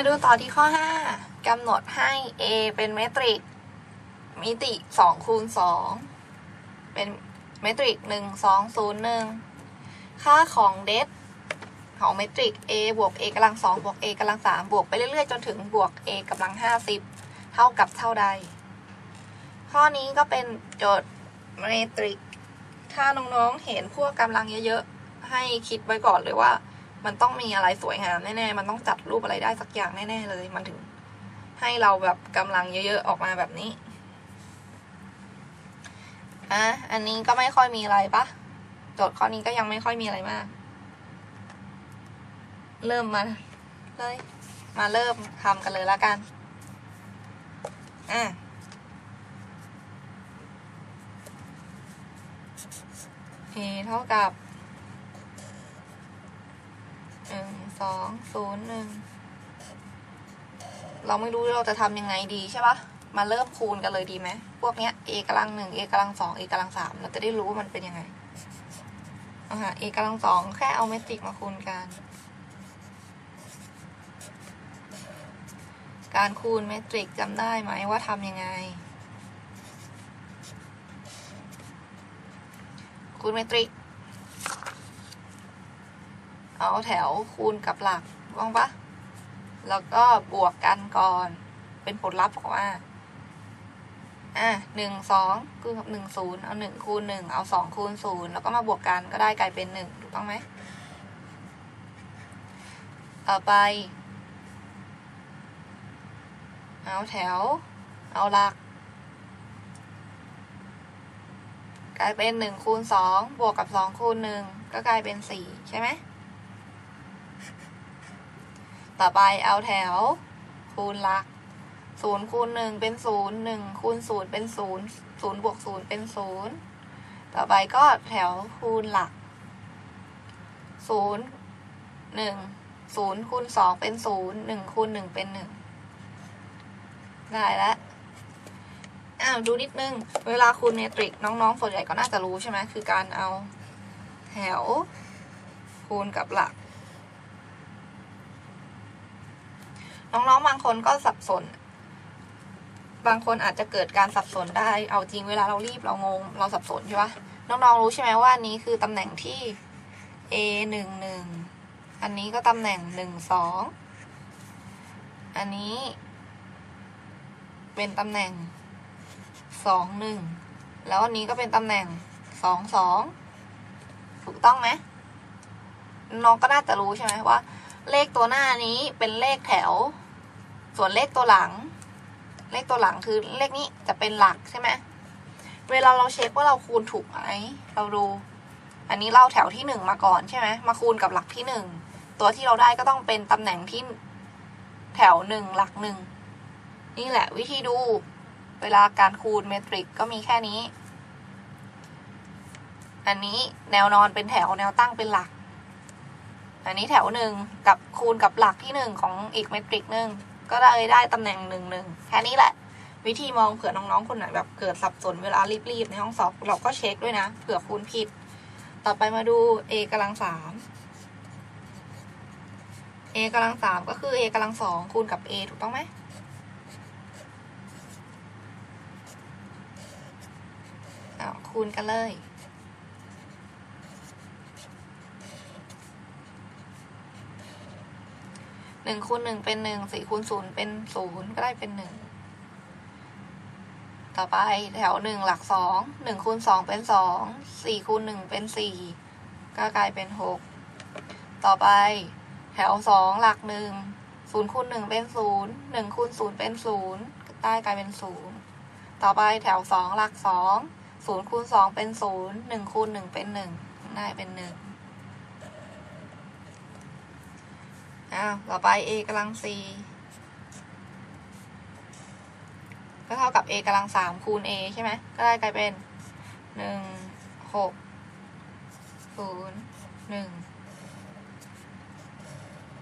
มาดูต่อที่ข้อ 5กำหนดให้ a เป็นเมตริก มิติ2คูณ2เป็นเมตริก 1 2 0 1 ค่าของเดฟของเมตริก a บวก a กำลัง2บวก a กำลัง3บวกไปเรื่อยๆ จนถึงบวก a กำลัง 50 เท่ากับเท่าใด ข้อนี้ก็เป็นโจทย์เมตริก ถ้าน้องๆเห็นพวกกำลังเยอะๆ ให้คิดไว้ก่อนเลยว่า มันต้องมีอะไรสวยงามแน่ๆ มันต้องจัดรูปอะไรได้สักอย่างแน่ๆเลย มันถึงให้เราแบบกำลังเยอะๆออกมาแบบนี้ อะ อันนี้ก็ไม่ค่อยมีอะไรปะ โจทย์ข้อนี้ก็ยังไม่ค่อยมีอะไรมาก เริ่มมาเลย มาเริ่มทำกันเลยแล้วกัน อะเท่ากับ หนึ่งสองศูนย์หนึ่งเราไม่รู้เราจะทำยังไงดีใช่ปะมาเริ่มคูณกันเลยดีไหม พวกเนี้ย a กำลังหนึ่ง a กำลังสอง a กำลังสามเราจะได้รู้ว่ามันเป็นยังไงอาฮะ a กำลังสองแค่เอาเมตริกมาคูณกัน การคูณเมตริกจำได้ไหมว่าทำยังไง คูณเมตริก เอาแถวคูณกับหลักว่างปะแล้วก็บวกกันก่อน เป็นผลลัพธ์ออกมาอะหนึ่งสองคูณกับหนึ่งศูนย์เอาหนึ่งคูณหนึ่งเอาสองคูณศูนย์แล้วก็มาบวกกันก็ได้กลายเป็นหนึ่งถูกต้องไหมต่อไป เอาแถว เอาหลัก กลายเป็นหนึ่งคูณสองบวกกับสองคูณหนึ่งก็กลายเป็นสี่ใช่ไหม ต่อไปเอาแถว คูณหลักศูนย์คูณหนึ่งเป็นศูนย์หนึ่งคูณศูนย์เป็นศูนย์ศูนย์บวกศูนย์เป็นศูนย์ต่อไปก็แถวคูณหลักศูนย์หนึ่งศูนย์คูณสองเป็นศูนย์หนึ่งคูณหนึ่งเป็นหนึ่งได้แล้วอ้าวดูนิดนึง เวลาคูณเมตริกน้องๆส่วนใหญ่ก็น่าจะรู้ใช่ไหมคือการเอาแถวคูณกับหลัก น้องๆบางคนก็สับสน บางคนอาจจะเกิดการสับสนได้ เอาจริงเวลาเรารีบเรางง เราสับสนใช่ปะน้องๆรู้ใช่ไหมว่าอันนี้คือตำแหน่งที่ a หนึ่งหนึ่งอันนี้ก็ตำแหน่งหนึ่งสองอันนี้ เป็นตำแหน่งสองหนึ่งแล้วอันนี้ก็เป็นตำแหน่งสองสองถูกต้องไหมน้องก็น่าจะรู้ใช่ไหมว่า เลขตัวหน้านี้เป็นเลขแถว ส่วนเลขตัวหลัง เลขตัวหลังคือเลขนี้จะเป็นหลักใช่ไหมเวลาเราเช็คว่าเราคูณถูกไหมเราดู อันนี้เล่าแถวที่หนึ่งมาก่อนใช่ไหมมาคูณกับหลักที่หนึ่งตัวที่เราได้ก็ต้องเป็นตำแหน่งที่แถวหนึ่งหลักหนึ่งนี่แหละวิธีดูเวลาการคูณเมตริกก็มีแค่นี้ อันนี้แนวนอนเป็นแถวแนวตั้งเป็นหลัก อันนี้แถวหนึ่งกับคูณกับหลักที่หนึ่งของอีกเมตริกหนึ่งก็ได้ได้ตำแหน่งหนึ่งหนึ่งแค่นี้แหละ วิธีมองเผื่อน้องๆคนไหนแบบเกิดสับสนเวลารีบๆในห้องสอบเราก็เช็คด้วยนะเผื่อคูณผิด ต่อไปมาดู a กำลังสาม a กำลังสามก็คือ a กำลังสองคูณกับ a ถูกต้องไหมอ้าคูณกันเลย หนึ่งคูณหนึ่งเป็นหนึ่งสี่คูณศูนย์เป็นศูนย์ก็ได้เป็นหนึ่งต่อไปแถวหนึ่งหลักสองหนึ่งคูณสองเป็นสองสี่คูณหนึ่งเป็นสี่ก็กลายเป็นหกต่อไปแถวสองหลักหนึ่งศูนย์คูณหนึ่งเป็นศูนย์หนึ่งคูณศูนย์เป็นศูนย์ได้กลายเป็นศูนย์ต่อไปแถวสองหลักสองศูนย์คูณสองเป็นศูนย์หนึ่งคูณหนึ่งเป็นหนึ่งได้เป็นหนึ่ง อ้าวต่อไป a กำลังสี่ก็เท่ากับ a กำลังสามคูณ a ใช่ไหม ก็ได้กลายเป็นหนึ่งหกศูนย์หนึ่ง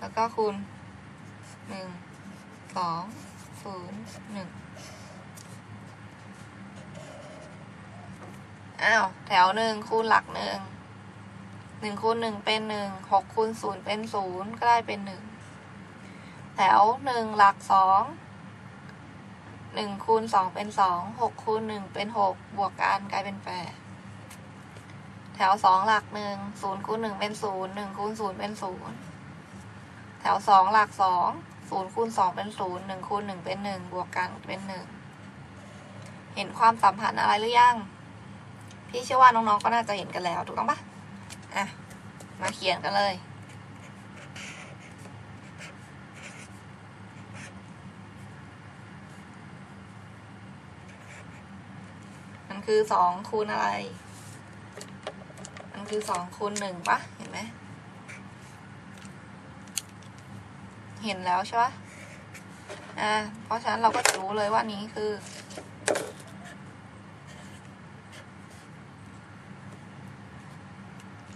แล้วก็คูณหนึ่งสองศูนย์หนึ่งอ้าว แถวหนึ่งคูณหลักหนึ่ง หนึ่งคูณหนึ่งเป็นหนึ่งหกคูณศูนย์เป็นศูนย์ก็ได้เป็นหนึ่งแถวหนึ่งหลักสองหนึ่งคูณสองเป็นสองหกคูณหนึ่งเป็นหกบวกกันกลายเป็นแปดแถวสองหลักหนึ่งศูนย์คูณหนึ่งเป็นศูนย์หนึ่งคูณศูนย์เป็นศูนย์แถวสองหลักสองศูนย์คูณสองเป็นศูนย์หนึ่งคูณหนึ่งเป็นหนึ่งบวกกันเป็นหนึ่งเห็นความสัมพันธ์อะไรหรือยัง พี่เชื่อว่าน้องๆก็น่าจะเห็นกันแล้วถูกต้องปะ อะ มาเขียนกันเลยมันคือสองคูณอะไร มันคือสองคูณหนึ่งปะเห็นไหมเห็นแล้วใช่ปะอ่าเพราะฉะนั้นเราก็จะรู้เลยว่านี้คือ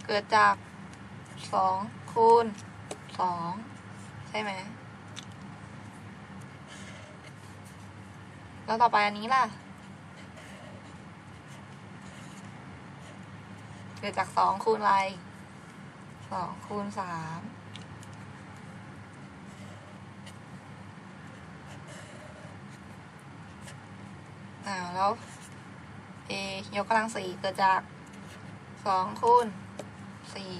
เกิดจากสองคูณสองใช่ไหม แล้วต่อไปอันนี้ล่ะ เกิดจากสองคูณอะไรสองคูณสามอ้าแล้ว a ยกกำลังสี่เกิดจากสองคูณ สี่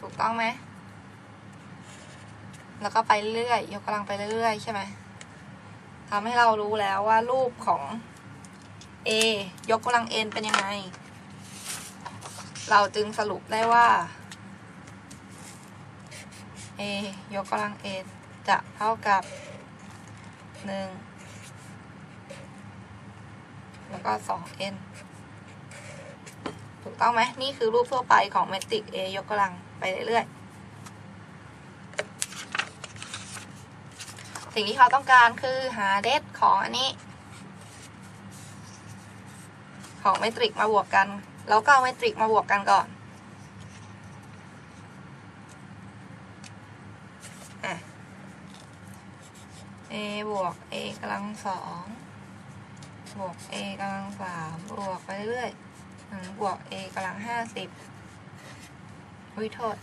ถูกต้องไหม แล้วก็ไปเรื่อยยกกำลังไปเรื่อยใช่ไหมทำให้เรารู้แล้วว่ารูปของ a ยกกำลัง n เป็นยังไง เราจึงสรุปได้ว่า a ยกกำลัง n จะเท่ากับหนึ่งแล้วก็สอง n ถูกต้องไหมนี่คือรูปทั่วไปของเมตริก a ยกกำลังไปเรื่อยๆ สิ่งที่เขาต้องการคือหาเดทของอันนี้ ของเมตริกมาบวกกัน แล้วก็เอาเมตริกมาบวกกันก่อนอะ a บวก a กำลังสองบวก a กำลังสามบวกไปเรื่อยๆ บวก a กำลังห้าสิบวิโทษ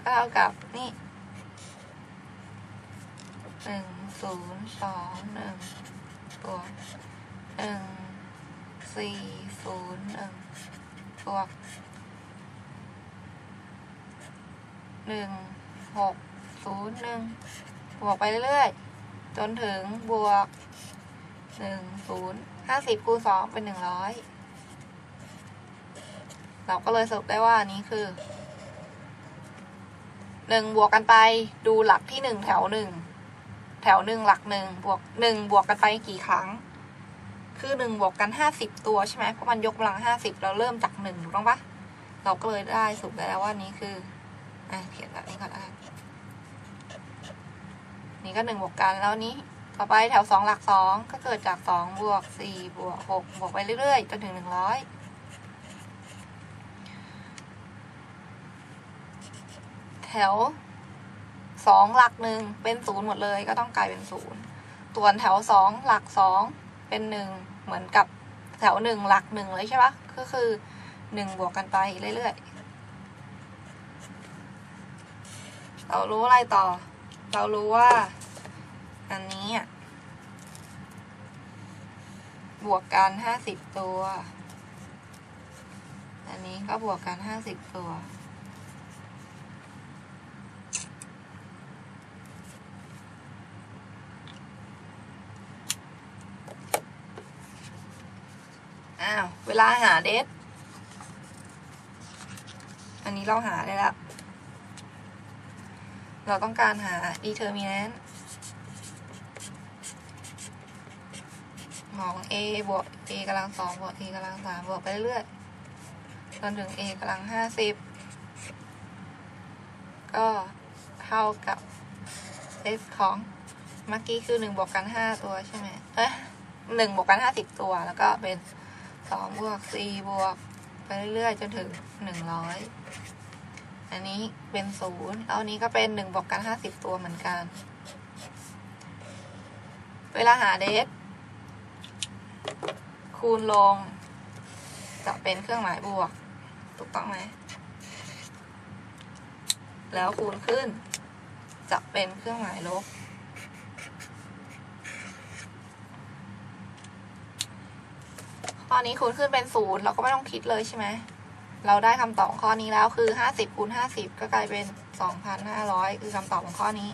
ก็เท่ากับนี่หนึ่งศูนย์สองหนึ่งบวกหนึ่งสี่ศูนย์หนึ่งบวกหนึ่งหกศูนย์หนึ่งบวกไปเรื่อยๆ จนถึงบวกหนึ่งศูนย์ห้าสิบคูณสองเป็นหนึ่งร้อย เราก็เลยสรุปได้ว่านนี้คือหนึ่งบวกกันไปดูหลักที่หนึ่งแถวหนึ่งแถวหนึ่งหลักหนึ่งบวกหนึ่งบวกกันไปกี่ครั้ง คือหนึ่งบวกกันห้าสิบตัวใช่ไหมเพราะมันยกกำลังห้าสิบเราเริ่มจากหนึ่งถูกต้องปะเราก็เลยได้สรุปได้แล้วว่านี้คืออะเขียนแบบนี้ก่อนอะนี่ก็หนึ่งบวกกันแล้วนี้ต่อไปแถวสองหลักสองก็เกิดจากสองบวกสี่บวกหกบวกไปเรื่อยๆจนถึงหนึ่งร้อย ถวสองหลักหนึ่งเป็นศูนย์หมดเลยก็ต้องกลายเป็นศูนย์ส่วนแถวสองหลักสองเป็นหนึ่งเหมือนกับแถวหนึ่งหลักหนึ่งเลยใช่ปะก็คือหนึ่งบวกกันไปเรื่อยๆ เรารู้อะไรต่อ เรารู้ว่า อันนี้อะบวกกันห้าสิบตัว อันนี้ก็บวกกันห้าสิบตัว อ้าวเวลาหาเดทอันนี้เราหาได้แล้ว เราต้องการหา determinant ของ a บวก a กำลังสองบวก a กำลังสามบวกไปเรื่อยๆจนถึง a กำลังห้าสิบก็เท่ากับ f ของเมื่อกี้คือหนึ่งบวกกันห้าตัวใช่ไหมเอ้ยหนึ่งบวกกันห้าสิบตัวแล้วก็เป็น สองบวกสี่บวก ไปเรื่อยๆจนถึงหนึ่งร้อยอันนี้เป็นศูนย์แล้วอันนี้ก็เป็นหนึ่งบวกกันห้าสิบตัวเหมือนกัน เวลาหาเดทคูณลง จะเป็นเครื่องหมายบวก ถูกต้องไหม แล้วคูณขึ้น จะเป็นเครื่องหมายลบ ข้อนี้คูณขึ้นเป็นศูนย์เราก็ไม่ต้องคิดเลยใช่ไหม เราได้คำตอบข้อนี้แล้วคือห้าสิบคูณห้าสิบก็กลายเป็นสองพันห้าร้อยคือคำตอบของข้อนี้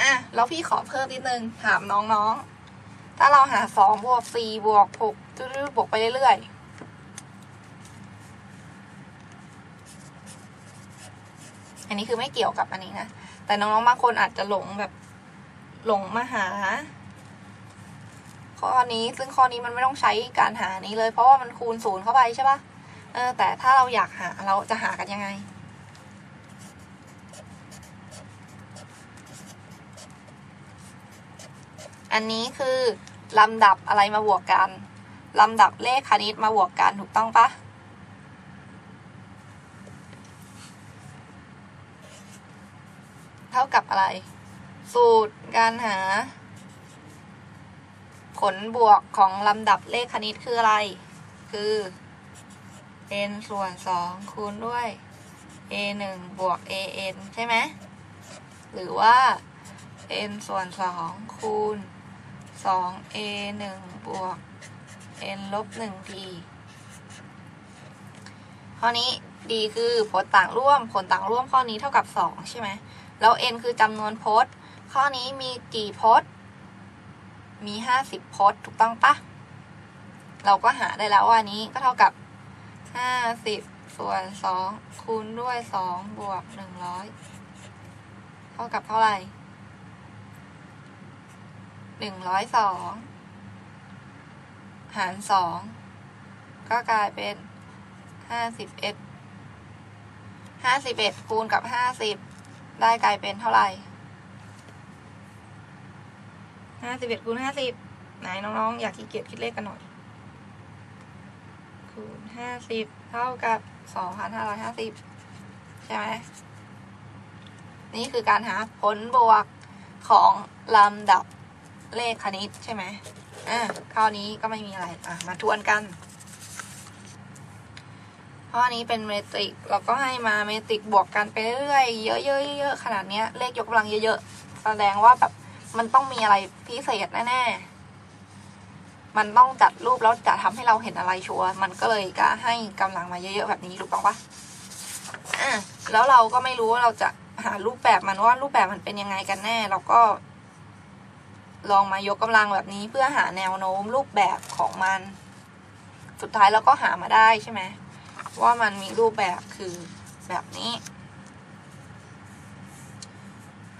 อะแล้วพี่ขอเพิ่มนิดนึง ถามน้องๆ ถ้าเราหาสองบวกสี่บวกหกจืดๆบวกไปเรื่อยๆอันนี้คือไม่เกี่ยวกับอันนี้นะ แต่น้องๆบางคนอาจจะหลงแบบ หลงมาหา ข้อนี้ซึ่งข้อนี้มันไม่ต้องใช้การหานี้เลย เพราะว่ามันคูณศูนย์เข้าไปใช่ปะเออแต่ถ้าเราอยากหาเราจะหากันยังไง อันนี้คือลำดับอะไรมาบวกกันลำดับเลขคณิตมาบวกกันถูกต้องปะเท่ากับอะไร สูตรการหา ผลบวกของลำดับเลขคณิตคืออะไร คือ n ส่วนสองคูณด้วย a หนึ่งบวก a n ใช่ไหม หรือว่า n ส่วนสองคูณสอง a หนึ่งบวก n ลบหนึ่ง t ข้อนี้ดีคือผลต่างร่วม ผลต่างร่วมข้อนี้เท่ากับสองใช่ไหม แล้ว n คือจำนวนพจน์ ข้อนี้มีกี่พจน์ มีห้าสิบพจน์ถูกต้องปะเราก็หาได้แล้วว่านี้ก็เท่ากับห้าสิบส่วนสองคูณด้วยสองบวกหนึ่งร้อยเท่ากับเท่าไหร่หนึ่งร้อยสองหารสองก็กลายเป็นห้าสิบเอ็ดห้าสิบเอ็ดคูณกับห้าสิบได้กลายเป็นเท่าไหร่ ห้าสิบเอ็ดคูณห้าสิบไหนน้องๆ อยากขี้เกียจคิดเลขกันหน่อย คูณห้าสิบเท่ากับสองพันห้าร้อยห้าสิบใช่ไหม นี่คือการหาผลบวกของลำดับเลขคณิตใช่ไหมอ่าข้อนี้ก็ไม่มีอะไร อะ มาทวนกันข้อนี้เป็นเมตริก เราก็ให้มาเมตริกบวกกันไปเรื่อยๆเยอะๆๆขนาดเนี้ยเลขยกกำลังเยอะๆ แสดงว่าแบบ มันต้องมีอะไรพิเศษแน่ๆ มันต้องจัดรูปแล้วจะทำให้เราเห็นอะไรชัวร์ มันก็เลยก็ให้กำลังมาเยอะๆแบบนี้ถูกต้องปะอะแล้วเราก็ไม่รู้ว่าเราจะหารูปแบบมันว่ารูปแบบมันเป็นยังไงกันแน่ เราก็ ลองมายกกำลังแบบนี้เพื่อหาแนวโน้มรูปแบบของมัน สุดท้ายเราก็หามาได้ใช่ไหมว่ามันมีรูปแบบคือแบบนี้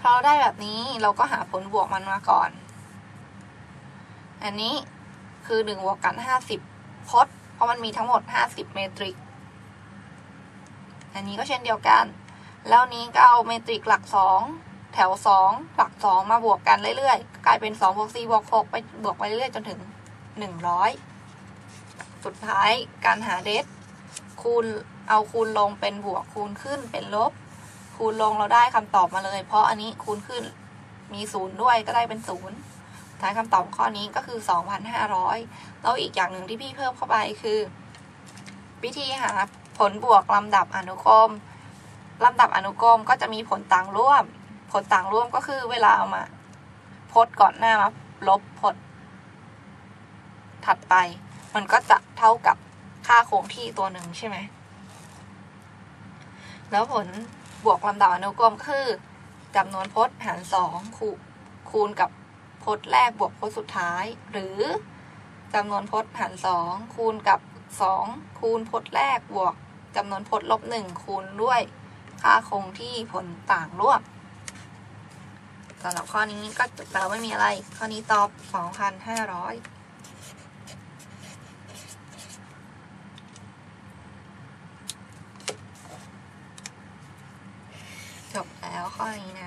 เราได้แบบนี้เราก็หาผลบวกมันมาก่อน อันนี้คือหนึ่งบวกกันห้าสิบพจน์เพราะมันมีทั้งหมดห้าสิบเมตริก อันนี้ก็เช่นเดียวกัน แล้วนี้ก็เอาเมตริกหลักสองแถวสองหลักสองมาบวกกันเรื่อยๆ กลายเป็นสองบวกสี่บวกหกไปบวกไปเรื่อยๆ จนถึงหนึ่งร้อยสุดท้ายการหาเดทคูณเอาคูณลงเป็นบวกคูณขึ้นเป็นลบ คูณลงเราได้คำตอบมาเลย เพราะอันนี้คูณขึ้นมีศูนย์ด้วยก็ได้เป็นศูนย์ท้ายคำตอบข้อนี้ก็คือ 2,500 แล้วอีกอย่างหนึ่งที่พี่เพิ่มเข้าไปคือ วิธีหาผลบวกลำดับอนุกรมลำดับอนุกรมก็จะมีผลต่างร่วม ผลต่างร่วมก็คือเวลาเอามาพจน์ก่อนหน้ามาลบพจน์ ถัดไป มันก็จะเท่ากับค่าคงที่ตัวหนึ่งใช่ไหม แล้วผล บวกลำดับอนุกรมคือจำนวนพจน์หารสองคูคูณกับพจน์แรกบวกพจน์สุดท้าย หรือจำนวนพจน์หารสองคูณกับสองคูณพจน์แรกบวกจำนวนพจน์ลบหนึ่งคูณด้วยค่าคงที่ผลต่างร่วมสำหรับข้อนี้ก็จบแล้วไม่มีอะไร ข้อนี้ตอบ 2,500いい。ね